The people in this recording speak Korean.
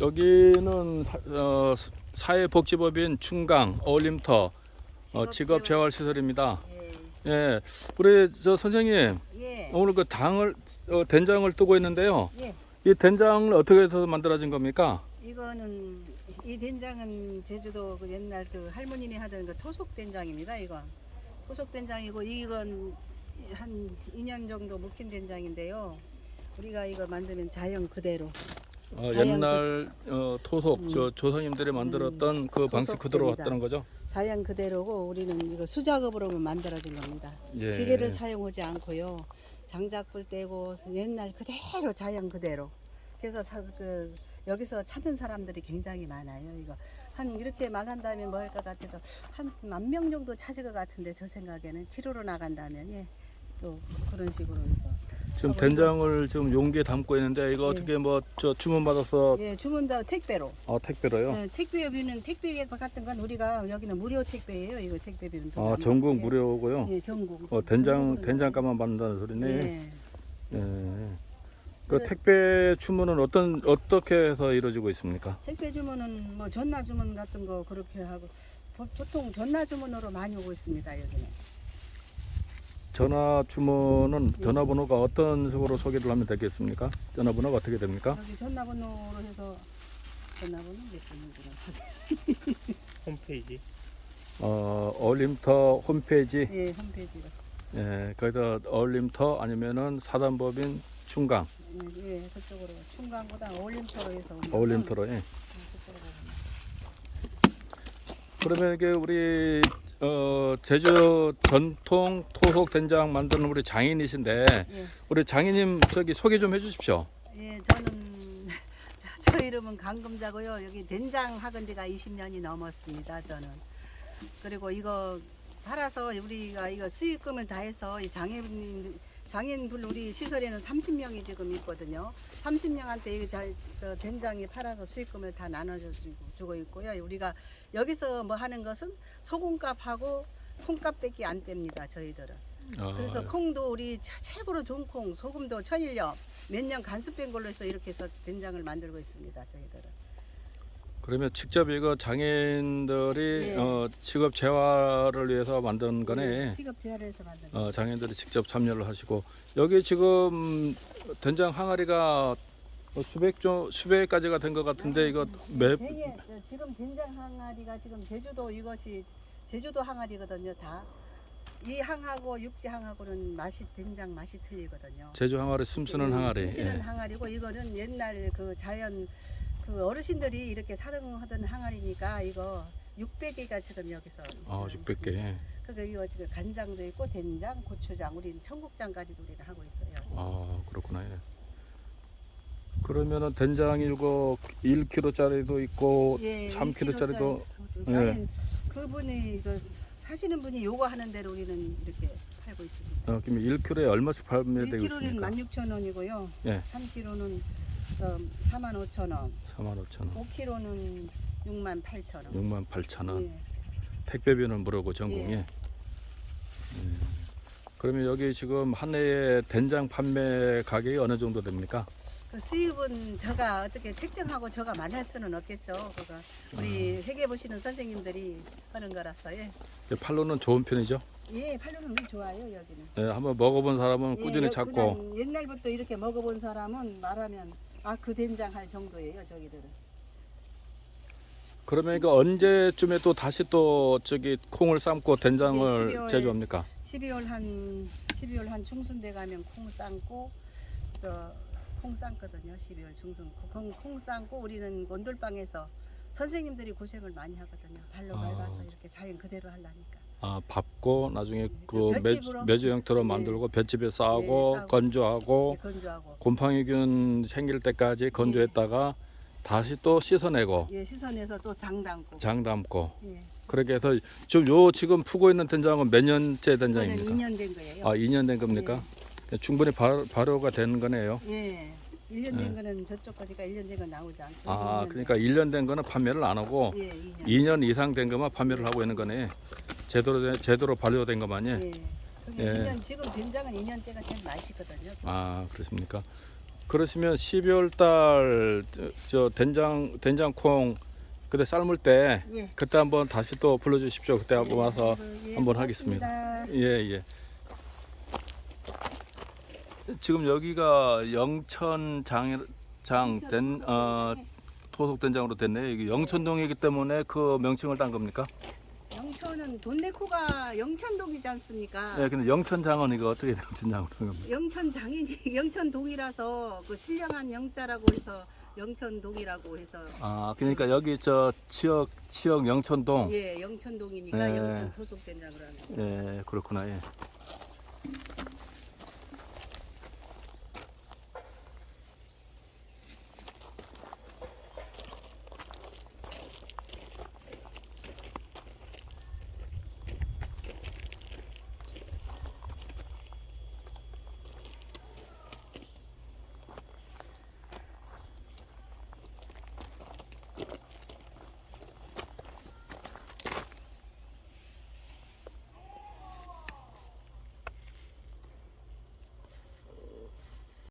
여기는 사, 어, 사회복지법인 충강 어울림터 어, 직업재활시설입니다. 예. 예, 우리 저 선생님 예. 오늘 그 당을 어, 된장을 뜨고 있는데요. 예. 이 된장을 어떻게 해서 만들어진 겁니까? 이거는 이 된장은 제주도 그 옛날 그 할머니네 하던 그 토속 된장입니다. 이건 토속 된장이고 이건 한 2년 정도 묵힌 된장인데요. 우리가 이거 만들면 자연 그대로 어, 옛날 어, 토속 음. 저 조상님들이 만들었던 그 방식 그대로. 왔다는 거죠? 자연 그대로고 우리는 이거 수작업으로만 만들어진 겁니다. 예. 기계를 사용하지 않고요. 장작불 떼고 옛날 그대로 자연 그대로. 그래서 사, 그 여기서 찾는 사람들이 굉장히 많아요. 이거 한 이렇게 말한다면 뭐 할 것 같아도 한 만 명 정도 찾을 것 같은데 저 생각에는 키로로 나간다면 예. 또 그런 식으로 해서 지금 하고 된장을 지금 용기에 담고 있는데 이거 예. 어떻게 뭐 저 주문 받아서 예 주문 다 택배로 어, 택배로요? 예, 택배비는 택배 같은 건 우리가 여기는 무료 택배예요 이거 택배비는 돈 아 안 전국. 무료고요. 예 전국 어, 된장 된장값만 받는다는 소리네. 예. 예. 그 그래- 택배 주문은 어떤 어떻게 해서 이루어지고 있습니까? 택배 주문은 뭐 전화 주문 같은 거 그렇게 하고 보- 보통 전화 주문으로 많이 오고 있습니다 여기는. 전화 주문은 예. 전화번호가 어떤 식으로 소개를 하면 되겠습니까? 전화번호가 어떻게 됩니까? 여기 전화번호로 해서 전화번호 몇 홈페이지 어, 어울림터 홈페이지 예 홈페이지가 예, 거기다 어울림터 아니면은 사단법인 충강 예, 예 그쪽으로 충강보다 어울림터로 해서 오면 어울림터로 예. 예, 가면. 그러면 이게 우리 어, 제주 전통 토속 된장 만드는 우리 장인이신데 예, 우리 장인님 저기 소개 좀 해주십시오. 예 저는 저, 저 이름은 강금자고요. 여기 된장 학은 지가 20년이 넘었습니다 저는. 그리고 이거 팔아서 우리가 이거 수익금을 다 해서 이 장애인 장애인분 우리 시설에는 30명이 지금 있거든요. 30명한테 이 자- 그 된장이 팔아서 수익금을 다 나눠주고 주고 있고요. 우리가 여기서 뭐 하는 것은 소금값하고 콩값밖에 안 뗍니다. 저희들은. 어, 그래서 콩도 우리 최- 최고로 좋은 콩, 소금도 천일염 몇 년 간수 뺀 걸로 해서 이렇게 해서 된장을 만들고 있습니다. 저희들은. 그러면 직접 이거 장애인들이 예. 어, 직업 재활을 위해서 만든 거네. 직업 재활에서 만든. 어, 장애인들이 직접 참여를 하시고 여기 지금 된장 항아리가 뭐 수백 종 수백 가지가 된 것 같은데 이거 매 되게 저 지금 된장 항아리가 지금 제주도 이것이 제주도 항아리거든요. 다. 이 항하고 육지 항하고는 맛이 된장 맛이 틀리거든요. 제주 항아리 숨쓰는 항아리. 예. 항아리고 이거는 옛날 그 자연 그 어르신들이 이렇게 사용하던 항아리니까 이거 600개가 지금 여기서 아, 있어요. 600개. 그러니까 이거 지금 간장도 있고 된장, 고추장, 우리는 청국장까지도 우리가 하고 있어요. 아, 그렇구나. 예. 그러면은 된장이 이거 1kg짜리도 있고 예, 3kg 짜리도 1kg 예. 아니, 그분이 그 사시는 분이 요거 하는 대로 우리는 이렇게 팔고 있습니다. 어, 그럼 1kg에 얼마씩 판매되고 1kg는 있습니까? 16,000원이고요. 예. 3kg는 어, 45,000원. 45,000원. 5kg는 68,000원. 68,000원. 예. 택배비는 무료고 전국에. 예. 그러면 여기 지금 한 해에 된장 판매 가격이 어느 정도 됩니까? 그 수입은 제가 어떻게 책정하고 제가 말할 수는 없겠죠. 그거 우리 음. 회계 보시는 선생님들이 하는 거라서 예. 팔로는 좋은 편이죠. 예, 팔로는 우리 좋아요 여기는. 예, 한번 먹어본 사람은 예, 꾸준히 여- 찾고 그냥 옛날부터 이렇게 먹어본 사람은 말하면 아 그 된장 할 정도예요 저기들은. 그러면 이거 언제쯤에 또 다시 또 저기 콩을 삶고 된장을 예, 12월 에 제조합니까? 12월 한 12월 한 중순 돼 가면 콩 삶고 저 콩 삶거든요. 12월 중순 콩, 콩 삶고 우리는 곤돌방에서 선생님들이 고생을 많이 하거든요. 발로 아. 밟아서 이렇게 자연 그대로 하려니까. 아, 밟고 나중에 그그 매, 볏짚으로? 매주 형태로 네. 만들고 싸고 네, 싸고. 건조하고 예, 건조하고. 곰팡이균 생길 때까지 건조했다가 다시 또 씻어내고 예, 시선에서 또 장 담고. 장 담고 예. 그렇게 해서 지금 요 지금 푸고 있는 된장은 몇 년째 된장입니까? 2년 된 거예요. 아, 2년 된 겁니까? 충분히 발, 발효가 된 거네요. 예. 1년 된 네. 거는 저쪽 거니까 1년 된 건 나오지 않고. 아, 2년 그러니까 1년 된 거는 판매를 안 하고 된- 예, 2년. 2년 이상 된 것만 판매를 하고 있는 거네. 제대로 된- 제대로 발효된 것만이. 예. 그게 예. 2년 지금 된장은 2년 때가 제일 맛있거든요. 아, 그렇습니까? 그러시면 12월 달저 된장 된장콩 그때 삶을 때 예. 그때 한번 다시 또 불러 주십시오. 그때 한번 와서 예, 한번 고맙습니다. 하겠습니다. 예 예. 지금 여기가 영천 장 장된 어, 토속 된장으로 됐네요. 이게 영천동이기 때문에 그 명칭을 딴 겁니까? 영천은 돈네코가 영천동이지 않습니까? 예, 근데 영천장은 이거 어떻게 영천장으로 한 겁니까? 영천장이지 영천동이라서 그 신령한 영자라고 해서 영천동이라고 해서 아, 그러니까 여기 저 지역 지역 영천동. 예 영천동이니까 예. 영천 토속 된장으로 하는. 예, 그렇구나. 예.